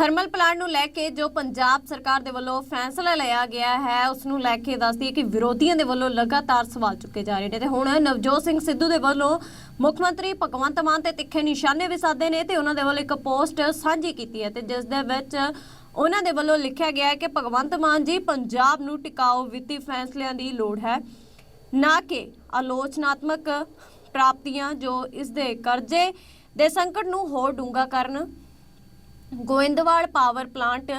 Thermal plant ਨੂੰ ਲੈ ਕੇ ਜੋ ਪੰਜਾਬ ਸਰਕਾਰ ਦੇ ਵੱਲੋਂ ਫੈਸਲਾ ਲਿਆ ਗਿਆ ਹੈ, ਉਸ ਨੂੰ ਲੈ ਕੇ ਦੱਸਦੀ ਹੈ ਕਿ ਵਿਰੋਧੀਆਂ ਦੇ ਵੱਲੋਂ ਲਗਾਤਾਰ ਸਵਾਲ ਚੁੱਕੇ ਜਾ ਰਹੇ ਨੇ ਤੇ ਹੁਣ ਨਵਜੋਤ ਸਿੰਘ ਸਿੱਧੂ ਦੇ ਵੱਲੋਂ ਮੁੱਖ ਮੰਤਰੀ ਭਗਵੰਤ ਮਾਨ ਤੇ ਤਿੱਖੇ ਨਿਸ਼ਾਨੇ ਵੀ ਸਾਧੇ ਨੇ ਤੇ ਉਹਨਾਂ ਦੇ ਵੱਲੋਂ ਇੱਕ ਪੋਸਟ ਸਾਂਝੀ ਕੀਤੀ ਹੈ ਤੇ ਜਿਸ ਦੇ ਵਿੱਚ ਉਹਨਾਂ ਦੇ ਵੱਲੋਂ ਲਿਖਿਆ ਗਿਆ ਹੈ ਕਿ ਭਗਵੰਤ ਮਾਨ ਜੀ, ਪੰਜਾਬ ਨੂੰ ਟਿਕਾਊ ਵਿੱਤੀ ਫੈਸਲਿਆਂ ਦੀ ਲੋੜ ਹੈ। ਨਾ ਕਿ ਆਲੋਚਨਾਤਮਕ ਪ੍ਰਾਪਤੀਆਂ ਜੋ ਇਸ ਦੇ ਕਰਜ਼ੇ ਦੇ ਸੰਕਟ ਨੂੰ ਹੋਰ ਡੂੰਘਾ ਕਰਨ ਗੋਇੰਦਵਾਲ ਪਾਵਰ ਪਲਾਂਟ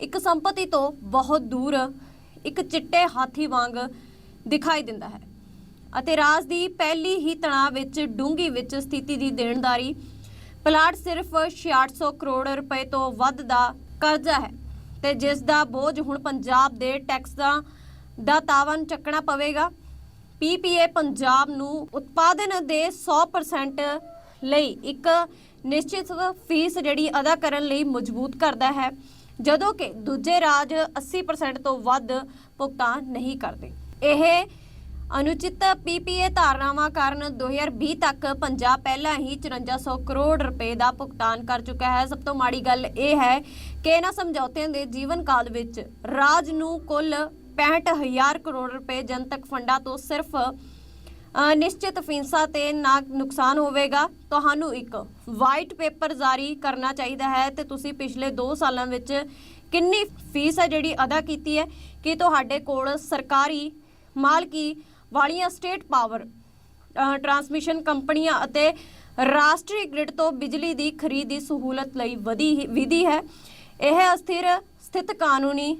ਇੱਕ ਸੰਪਤੀ ਤੋਂ ਬਹੁਤ ਦੂਰ ਇੱਕ ਚਿੱਟੇ ਹਾਥੀ ਵਾਂਗ ਦਿਖਾਈ ਦਿੰਦਾ ਹੈ ਅਤੇ ਰਾਜ ਦੀ ਪਹਿਲੀ ਹੀ ਤਣਾਅ ਵਿੱਚ ਡੂੰਗੀ ਵਿੱਚ ਸਥਿਤੀ ਦੀ ਦੇਣਦਾਰੀ ਪਲਾਟ ਸਿਰਫ 6600 ਕਰੋੜ ਰੁਪਏ ਤੋਂ ਵੱਧ ਦਾ ਕਰਜ਼ਾ ਹੈ ਤੇ ਜਿਸ ਦਾ ਬੋਝ ਹੁਣ ਪੰਜਾਬ ਦੇ ਟੈਕਸਾਂ ਦਾ ਤਾਵਨ ਚੱਕਣਾ ਪਵੇਗਾ। ਪੀਪੀਏ ਪੰਜਾਬ ਨੂੰ ਉਤਪਾਦਨ ਦੇ 100% ਲਈ ਇੱਕ ਨਿਸ਼ਚਿਤ ਫੀਸ ਜਿਹੜੀ ਅਦਾ ਕਰਨ ਲਈ ਮਜ਼ਬੂਤ ਕਰਦਾ ਹੈ, ਜਦੋਂ ਕਿ ਦੂਜੇ ਰਾਜ 80% ਤੋਂ ਵੱਧ ਭੁਗਤਾਨ ਨਹੀਂ ਕਰਦੇ। ਇਹ ਅਨੁਚਿਤ ਪੀਪੀਏ ਧਾਰਨਾਵਾਂ ਕਾਰਨ 2020 ਤੱਕ ਪੰਜਾਬ ਪਹਿਲਾਂ ਹੀ 5400 ਕਰੋੜ ਰੁਪਏ ਦਾ ਭੁਗਤਾਨ ਕਰ ਚੁੱਕਾ ਹੈ। ਸਭ ਤੋਂ ਮਾੜੀ ਗੱਲ ਇਹ ਹੈ ਕਿ ਇਹਨਾਂ ਸਮਝੌਤਿਆਂ ਦੇ ਜੀਵਨ ਕਾਲ ਵਿੱਚ ਰਾਜ ਨੂੰ ਕੁੱਲ 65000 ਕਰੋੜ ਰੁਪਏ ਜਨਤਕ ਫੰਡਾਂ ਤੋਂ ਸਿਰਫ ਨਿਸ਼ਚਿਤ ਫੀਸਾਂ ਤੇ ਨਾ ਨੁਕਸਾਨ ਹੋਵੇਗਾ। ਤੁਹਾਨੂੰ ਇੱਕ ਵਾਈਟ ਪੇਪਰ ਜਾਰੀ ਕਰਨਾ ਚਾਹੀਦਾ ਹੈ ਤੇ ਤੁਸੀਂ ਪਿਛਲੇ 2 ਸਾਲਾਂ ਵਿੱਚ ਕਿੰਨੀ ਫੀਸ ਹੈ ਜਿਹੜੀ ਅਦਾ ਕੀਤੀ ਹੈ? ਕਿ ਤੁਹਾਡੇ ਕੋਲ ਸਰਕਾਰੀ ਮਾਲਕੀ ਵਾਲੀਆਂ ਸਟੇਟ ਪਾਵਰ ਟਰਾਂਸਮਿਸ਼ਨ ਕੰਪਨੀਆਂ ਅਤੇ ਰਾਸ਼ਟਰੀ ਗ੍ਰਿਡ ਤੋਂ ਬਿਜਲੀ ਦੀ ਖਰੀਦ ਦੀ ਸਹੂਲਤ ਲਈ ਵਧੀ, ਵਿਧੀ ਹੈ? ਇਹ ਅਸਥਿਰ ਸਥਿਤ ਕਾਨੂੰਨੀ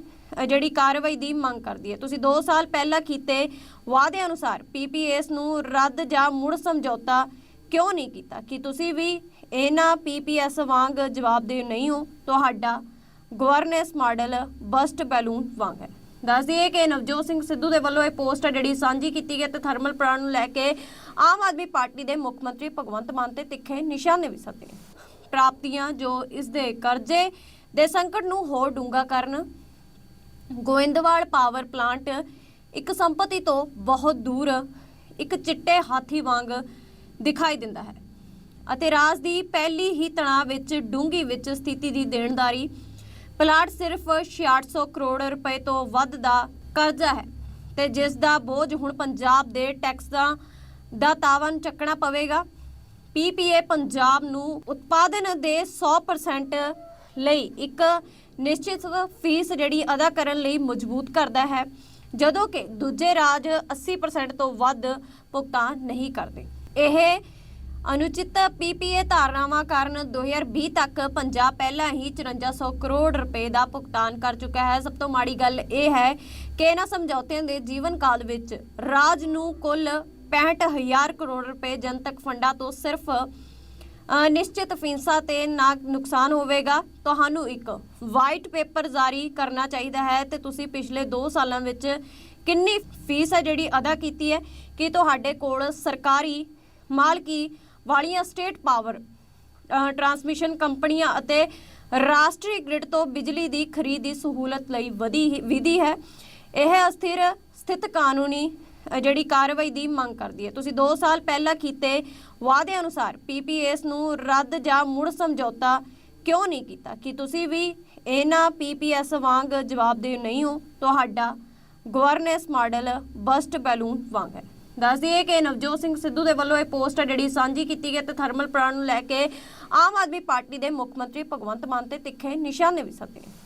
ਜਿਹੜੀ ਕਾਰਵਾਈ ਦੀ ਮੰਗ ਕਰਦੀ ਹੈ। ਤੁਸੀਂ 2 ਸਾਲ ਪਹਿਲਾਂ ਕੀਤੇ ਵਾਅਦੇ ਅਨੁਸਾਰ ਪੀਪੀਐਸ ਨੂੰ ਰੱਦ ਜਾਂ ਮੁੜ ਸਮਝੌਤਾ ਕਿਉਂ ਨਹੀਂ ਕੀਤਾ? ਕਿ ਤੁਸੀਂ ਵੀ ਇਹਨਾਂ ਪੀਪੀਐਸ ਵਾਂਗ ਜਵਾਬਦੇਹ ਨਹੀਂ ਹੋ? ਤੁਹਾਡਾ ਗਵਰਨੈਂਸ ਮਾਡਲ ਬਸਟ ਬੈਲੂਨ ਵਾਂਗ ਹੈ। ਦੱਸ ਦਈਏ ਕਿ ਨਵਜੋਤ ਸਿੰਘ ਸਿੱਧੂ ਦੇ ਵੱਲੋਂ ਇਹ ਪੋਸਟ ਹੈ ਜਿਹੜੀ ਸਾਂਝੀ ਕੀਤੀ ਗਈ ਤੇ ਥਰਮਲ ਪਲਾਂਟ ਨੂੰ ਲੈ ਕੇ ਆਮ ਆਦਮੀ ਪਾਰਟੀ ਦੇ ਮੁੱਖ ਮੰਤਰੀ ਭਗਵੰਤ ਮਾਨ ਤੇ ਤਿੱਖੇ ਨਿਸ਼ਾਨੇ ਵੀ ਸੱਦੇ ਪ੍ਰਾਪਤੀਆਂ ਜੋ ਇਸ ਦੇ ਕਰਜ਼ੇ ਦੇ ਸੰਕਟ ਨੂੰ ਹੋਰ ਡੂੰਘਾ ਕਰਨ ਗੋਇੰਦਵਾਲ ਪਾਵਰ ਪਲਾਂਟ ਇੱਕ ਸੰਪਤੀ ਤੋਂ ਬਹੁਤ ਦੂਰ ਇੱਕ ਚਿੱਟੇ ਹਾਥੀ ਵਾਂਗ ਦਿਖਾਈ ਦਿੰਦਾ ਹੈ ਅਤੇ ਰਾਜ ਦੀ ਪਹਿਲੀ ਹੀ ਤਣਾਅ ਵਿੱਚ ਡੂੰਗੀ ਵਿੱਚ ਸਥਿਤੀ ਦੀ ਦੇਣਦਾਰੀ ਪਲਾਟ ਸਿਰਫ 6600 ਕਰੋੜ ਰੁਪਏ ਤੋਂ ਵੱਧ ਦਾ ਕਰਜ਼ਾ ਹੈ ਤੇ ਜਿਸ ਦਾ ਬੋਝ ਹੁਣ ਪੰਜਾਬ ਦੇ ਟੈਕਸਾਂ ਦਾ ਤਾਵਨ ਚੱਕਣਾ ਪਵੇਗਾ। ਪੀਪੀਏ ਪੰਜਾਬ ਨੂੰ ਉਤਪਾਦਨ ਦੇ 100% ਲਈ ਇੱਕ ਨਿਸ਼ਚਿਤ ਫੀਸ ਜਿਹੜੀ ਅਦਾ ਕਰਨ ਲਈ ਮਜ਼ਬੂਤ ਕਰਦਾ ਹੈ, ਜਦੋਂ ਕਿ ਦੂਜੇ ਰਾਜ 80% ਤੋਂ ਵੱਧ ਭੁਗਤਾਨ ਨਹੀਂ ਕਰਦੇ। ਇਹ ਅਨੁਚਿਤ ਪੀਪੀਏ ਧਾਰਨਾਵਾਂ ਕਾਰਨ 2020 ਤੱਕ ਪੰਜਾਬ ਪਹਿਲਾਂ ਹੀ 5400 ਕਰੋੜ ਰੁਪਏ ਦਾ ਭੁਗਤਾਨ ਕਰ ਚੁੱਕਾ ਹੈ। ਸਭ ਤੋਂ ਮਾੜੀ ਗੱਲ ਇਹ ਹੈ ਕਿ ਇਹਨਾਂ ਸਮਝੌਤਿਆਂ ਦੇ ਜੀਵਨ ਕਾਲ ਵਿੱਚ ਰਾਜ ਨੂੰ ਕੁੱਲ 65000 ਕਰੋੜ ਰੁਪਏ ਜਨਤਕ ਫੰਡਾਂ ਤੋਂ ਸਿਰਫ ਨਿਸ਼ਚਿਤ ਫੀਸਾਂ ਤੇ ਨਾ ਨੁਕਸਾਨ ਹੋਵੇਗਾ। ਤੁਹਾਨੂੰ ਇੱਕ ਵਾਈਟ ਪੇਪਰ ਜਾਰੀ ਕਰਨਾ ਚਾਹੀਦਾ ਹੈ ਤੇ ਤੁਸੀਂ ਪਿਛਲੇ 2 ਸਾਲਾਂ ਵਿੱਚ ਕਿੰਨੀ ਫੀਸ ਹੈ ਜਿਹੜੀ ਅਦਾ ਕੀਤੀ ਹੈ? ਕਿ ਤੁਹਾਡੇ ਕੋਲ ਸਰਕਾਰੀ ਮਾਲਕੀ ਵਾਲੀਆਂ ਸਟੇਟ ਪਾਵਰ ਟਰਾਂਸਮਿਸ਼ਨ ਕੰਪਨੀਆਂ ਅਤੇ ਰਾਸ਼ਟਰੀ ਗ੍ਰਿਡ ਤੋਂ ਬਿਜਲੀ ਦੀ ਖਰੀਦ ਦੀ ਸਹੂਲਤ ਲਈ ਵਧੀ, ਵਿਧੀ ਹੈ? ਇਹ ਅਸਥਿਰ ਸਥਿਤ ਕਾਨੂੰਨੀ ਜਿਹੜੀ ਕਾਰਵਾਈ ਦੀ ਮੰਗ ਕਰਦੀ ਹੈ। ਤੁਸੀਂ 2 ਸਾਲ ਪਹਿਲਾਂ ਕੀਤੇ ਵਾਅਦੇ ਅਨੁਸਾਰ ਪੀਪੀਐਸ ਨੂੰ ਰੱਦ ਜਾਂ ਮੁੜ ਸਮਝੌਤਾ ਕਿਉਂ ਨਹੀਂ ਕੀਤਾ? ਕਿ ਤੁਸੀਂ ਵੀ ਇਹਨਾਂ ਪੀਪੀਐਸ ਵਾਂਗ ਜਵਾਬਦੇਹ ਨਹੀਂ ਹੋ? ਤੁਹਾਡਾ ਗਵਰਨੈਂਸ ਮਾਡਲ ਬਸਟ ਬੈਲੂਨ ਵਾਂਗ ਹੈ। ਦੱਸ ਦਈਏ ਕਿ ਨਵਜੋਤ ਸਿੰਘ ਸਿੱਧੂ ਦੇ ਵੱਲੋਂ ਇਹ ਪੋਸਟ ਹੈ ਜਿਹੜੀ ਸਾਂਝੀ ਕੀਤੀ ਗਈ ਤੇ ਥਰਮਲ ਪਲਾਂਟ ਨੂੰ ਲੈ ਕੇ ਆਮ ਆਦਮੀ ਪਾਰਟੀ ਦੇ ਮੁੱਖ ਮੰਤਰੀ ਭਗਵੰਤ ਮਾਨ ਤੇ ਤਿੱਖੇ ਨਿਸ਼ਾਨੇ ਵੀ ਸੱਦੇ ਨੇ।